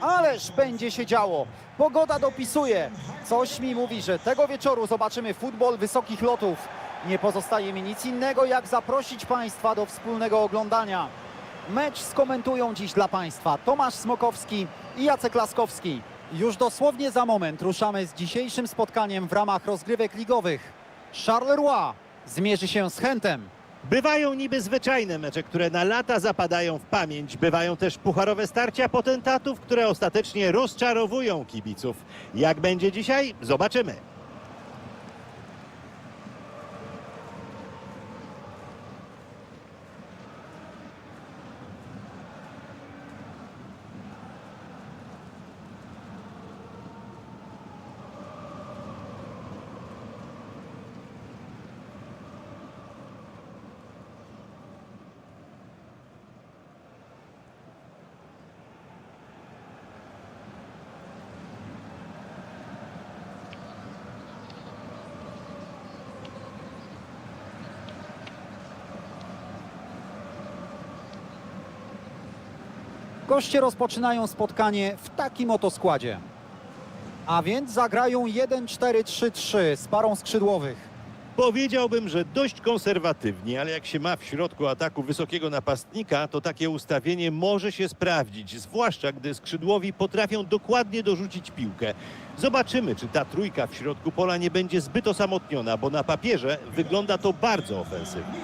Ależ będzie się działo. Pogoda dopisuje. Coś mi mówi, że tego wieczoru zobaczymy futbol wysokich lotów. Nie pozostaje mi nic innego, jak zaprosić Państwa do wspólnego oglądania. Mecz skomentują dziś dla Państwa Tomasz Smokowski i Jacek Laskowski. Już dosłownie za moment ruszamy z dzisiejszym spotkaniem w ramach rozgrywek ligowych. Charleroi zmierzy się z Chętem. Bywają niby zwyczajne mecze, które na lata zapadają w pamięć. Bywają też pucharowe starcia potentatów, które ostatecznie rozczarowują kibiców. Jak będzie dzisiaj? Zobaczymy. Goście rozpoczynają spotkanie w takim oto składzie. A więc zagrają 1-4-3-3 z parą skrzydłowych. Powiedziałbym, że dość konserwatywnie, ale jak się ma w środku ataku wysokiego napastnika, to takie ustawienie może się sprawdzić, zwłaszcza gdy skrzydłowi potrafią dokładnie dorzucić piłkę. Zobaczymy, czy ta trójka w środku pola nie będzie zbyt osamotniona, bo na papierze wygląda to bardzo ofensywnie.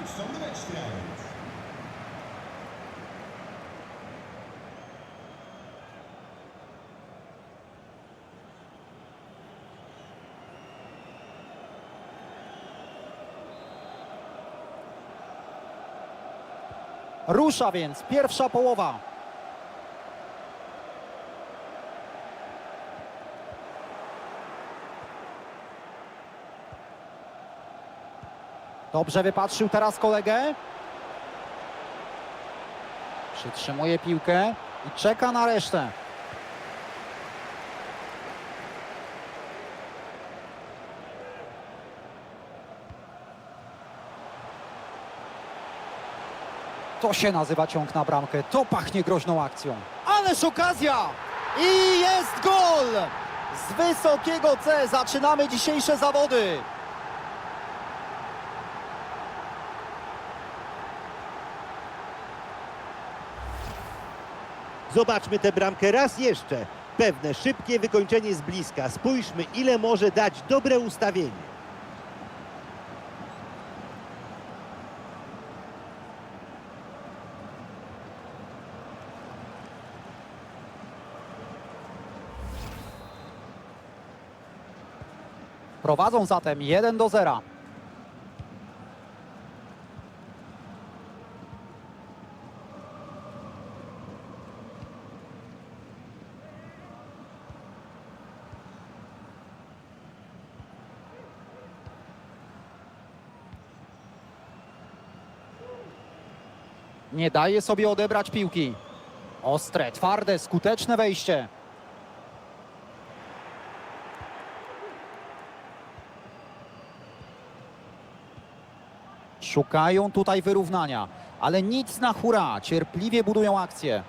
Rusza więc pierwsza połowa. Dobrze wypatrzył teraz kolegę. Przytrzymuje piłkę i czeka na resztę. To się nazywa ciąg na bramkę. To pachnie groźną akcją. Ależ okazja! I jest gol! Z wysokiego C zaczynamy dzisiejsze zawody. Zobaczmy tę bramkę raz jeszcze. Pewne szybkie wykończenie z bliska. Spójrzmy, ile może dać dobre ustawienie. Prowadzą zatem 1 do 0. Nie daje sobie odebrać piłki. Ostre, twarde, skuteczne wejście. Szukają tutaj wyrównania, ale nic na hura. Cierpliwie budują akcję.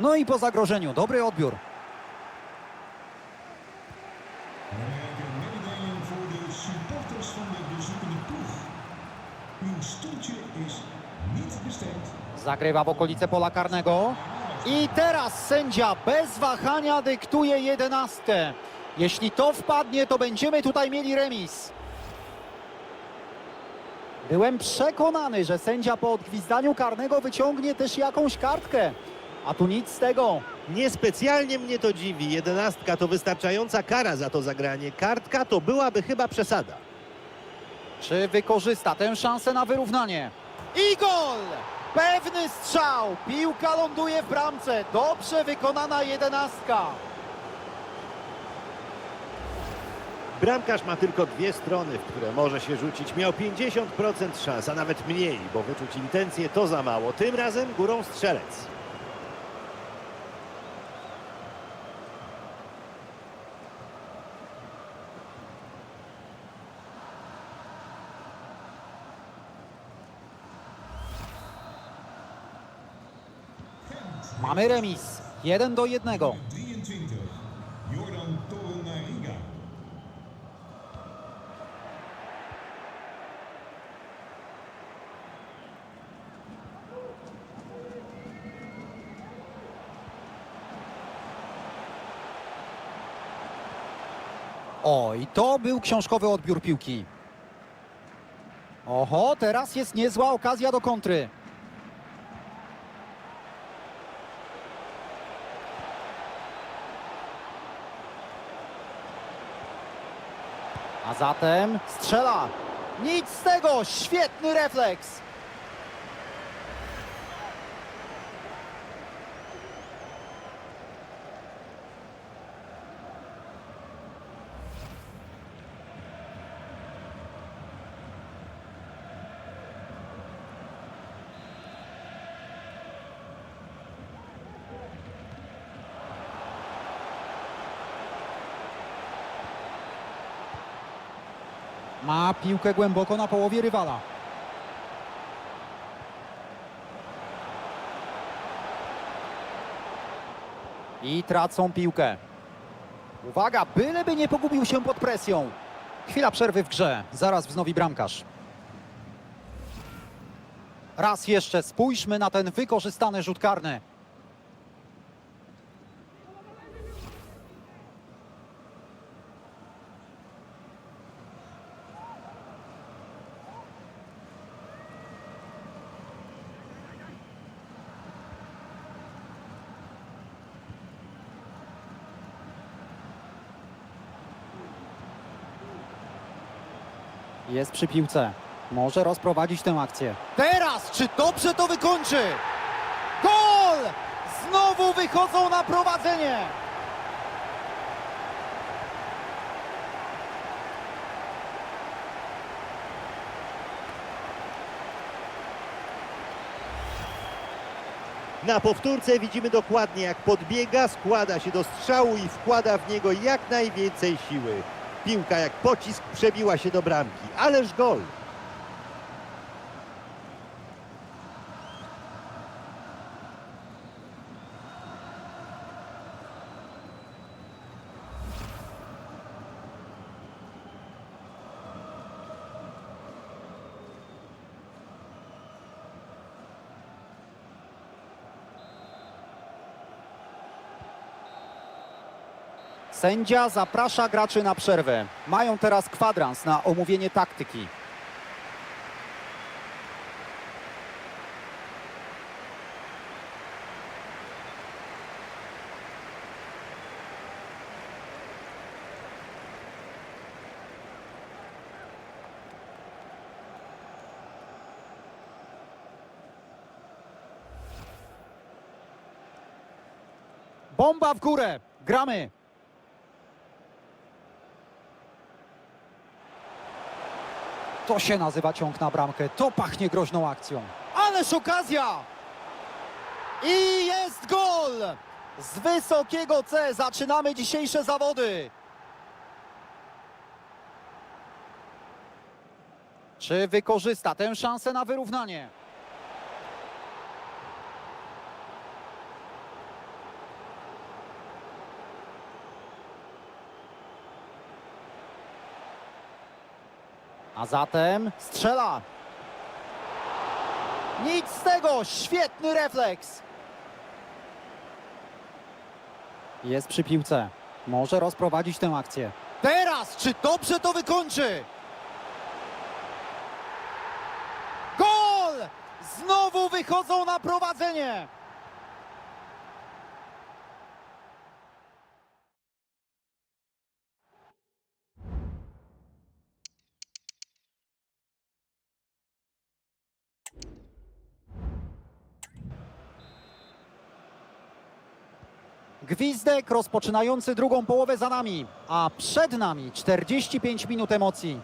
No i po zagrożeniu, dobry odbiór. Zagrywa w okolice pola karnego. I teraz sędzia bez wahania dyktuje jedenastkę. Jeśli to wpadnie, to będziemy tutaj mieli remis. Byłem przekonany, że sędzia po odgwizdaniu karnego wyciągnie też jakąś kartkę. A tu nic z tego. Niespecjalnie mnie to dziwi. Jedenastka to wystarczająca kara za to zagranie. Kartka to byłaby chyba przesada. Czy wykorzysta tę szansę na wyrównanie? I gol! Pewny strzał. Piłka ląduje w bramce. Dobrze wykonana jedenastka. Bramkarz ma tylko dwie strony, w które może się rzucić. Miał 50% szans, a nawet mniej, bo wyczuć intencje to za mało. Tym razem górą strzelec. Mamy remis. 1 do 1. 23. Jordan Torunariga. O, i to był książkowy odbiór piłki. Oho, teraz jest niezła okazja do kontry. Zatem strzela. Nic z tego, świetny refleks. Ma piłkę głęboko na połowie rywala. I tracą piłkę. Uwaga, byleby nie pogubił się pod presją. Chwila przerwy w grze, zaraz wznowi bramkarz. Raz jeszcze spójrzmy na ten wykorzystany rzut karny. Jest przy piłce. Może rozprowadzić tę akcję. Teraz, czy dobrze to wykończy? Gol! Znowu wychodzą na prowadzenie. Na powtórce widzimy dokładnie jak podbiega, składa się do strzału i wkłada w niego jak najwięcej siły. Piłka jak pocisk przebiła się do bramki. Ależ gol! Sędzia zaprasza graczy na przerwę. Mają teraz kwadrans na omówienie taktyki. Bomba w górę. Gramy. To się nazywa ciąg na bramkę. To pachnie groźną akcją. Ależ okazja! I jest gol! Z wysokiego C zaczynamy dzisiejsze zawody. Czy wykorzysta tę szansę na wyrównanie? A zatem strzela. Nic z tego, świetny refleks. Jest przy piłce. Może rozprowadzić tę akcję. Teraz, czy dobrze to wykończy? Gol! Znowu wychodzą na prowadzenie. Gwizdek rozpoczynający drugą połowę za nami, a przed nami 45 minut emocji.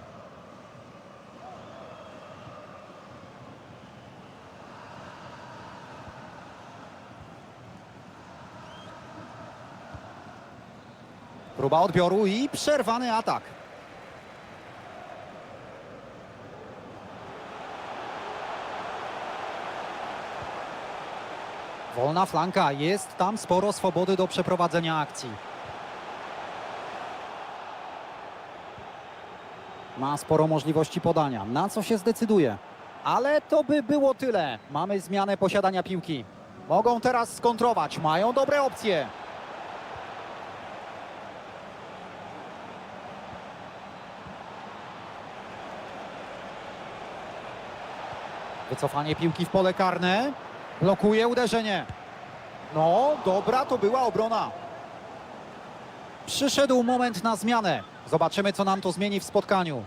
Próba odbioru i przerwany atak. Wolna flanka, jest tam sporo swobody do przeprowadzenia akcji. Ma sporo możliwości podania. Na co się zdecyduje? Ale to by było tyle. Mamy zmianę posiadania piłki. Mogą teraz skontrować. Mają dobre opcje. Wycofanie piłki w pole karne. Blokuje uderzenie. No, dobra to była obrona. Przyszedł moment na zmianę. Zobaczymy, co nam to zmieni w spotkaniu.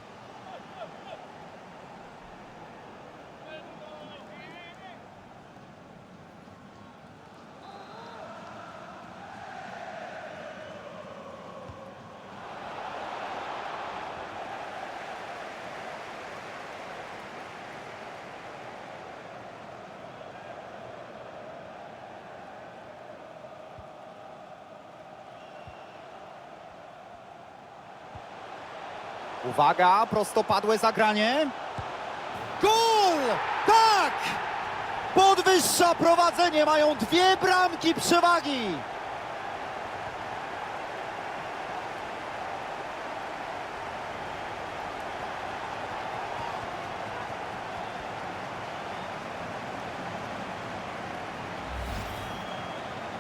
Uwaga, prostopadłe zagranie. Gol! Tak! Podwyższa prowadzenie, mają dwie bramki przewagi.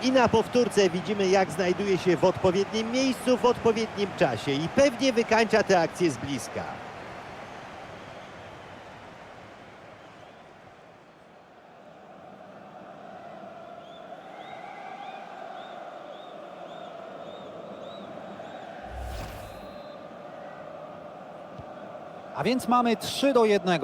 I na powtórce widzimy, jak znajduje się w odpowiednim miejscu, w odpowiednim czasie i pewnie wykańcza tę akcję z bliska. A więc mamy 3 do 1.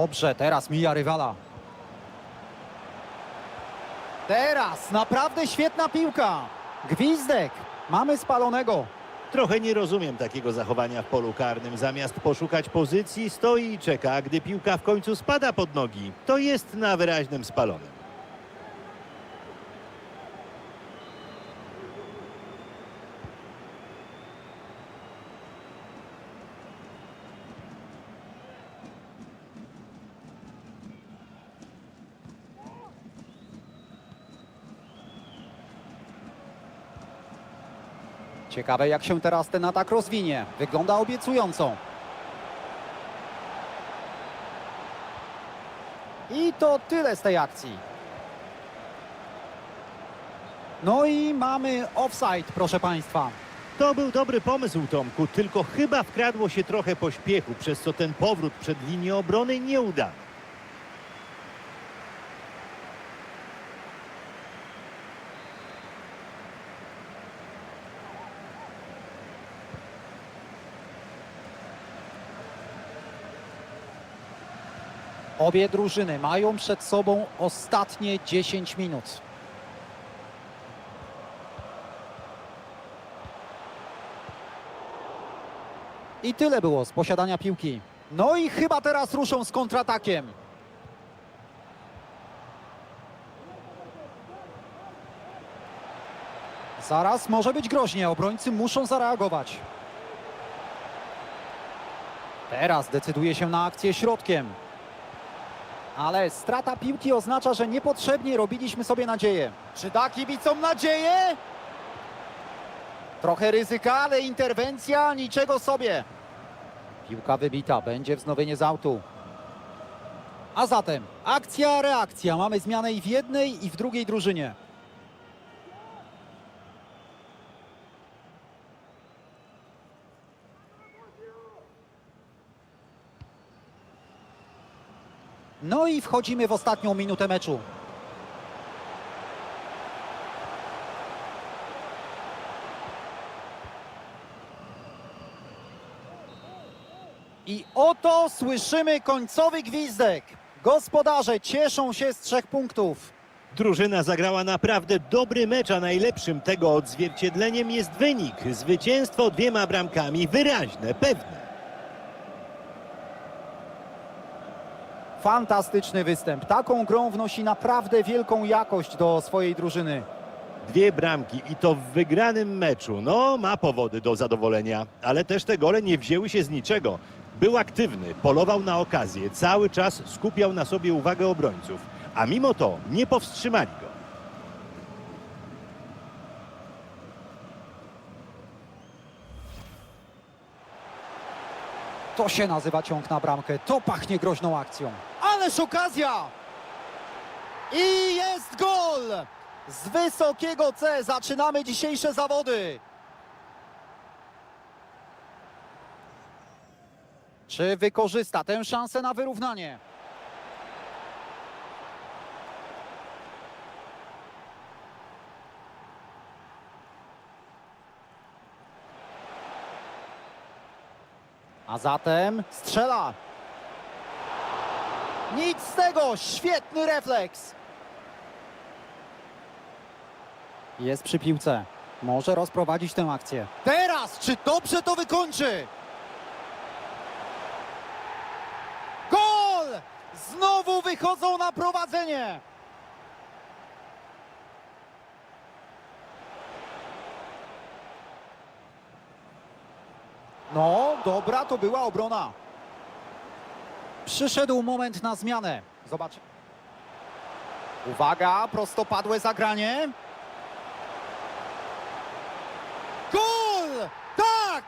Dobrze, teraz mija rywala. Teraz naprawdę świetna piłka. Gwizdek. Mamy spalonego. Trochę nie rozumiem takiego zachowania w polu karnym. Zamiast poszukać pozycji, stoi i czeka, gdy piłka w końcu spada pod nogi. To jest na wyraźnym spalonym. Ciekawe jak się teraz ten atak rozwinie. Wygląda obiecująco. I to tyle z tej akcji. No i mamy offside, proszę Państwa. To był dobry pomysł, Tomku, tylko chyba wkradło się trochę pośpiechu, przez co ten powrót przed linię obrony nie uda. Obie drużyny mają przed sobą ostatnie 10 minut. I tyle było z posiadania piłki. No i chyba teraz ruszą z kontratakiem. Zaraz może być groźnie, obrońcy muszą zareagować. Teraz decyduje się na akcję środkiem. Ale strata piłki oznacza, że niepotrzebnie robiliśmy sobie nadzieję. Czy da kibicom nadzieję? Trochę ryzyka, ale interwencja niczego sobie. Piłka wybita, będzie wznowienie z autu. A zatem akcja, reakcja. Mamy zmianę i w jednej, i w drugiej drużynie. No i wchodzimy w ostatnią minutę meczu. I oto słyszymy końcowy gwizdek. Gospodarze cieszą się z trzech punktów. Drużyna zagrała naprawdę dobry mecz, a najlepszym tego odzwierciedleniem jest wynik. Zwycięstwo dwiema bramkami, wyraźne, pewne. Fantastyczny występ. Taką grą wnosi naprawdę wielką jakość do swojej drużyny. Dwie bramki i to w wygranym meczu. No, ma powody do zadowolenia, ale też te gole nie wzięły się z niczego. Był aktywny, polował na okazję, cały czas skupiał na sobie uwagę obrońców, a mimo to nie powstrzymali go. To się nazywa ciąg na bramkę. To pachnie groźną akcją. Ależ okazja! I jest gol! Z wysokiego C zaczynamy dzisiejsze zawody. Czy wykorzysta tę szansę na wyrównanie? A zatem strzela. Nic z tego, świetny refleks. Jest przy piłce. Może rozprowadzić tę akcję. Teraz, czy dobrze to wykończy? Gol! Znowu wychodzą na prowadzenie. No, dobra to była obrona. Przyszedł moment na zmianę. Zobacz. Uwaga, prostopadłe zagranie. Gol! Tak!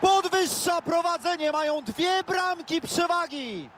Podwyższa prowadzenie, mają dwie bramki przewagi.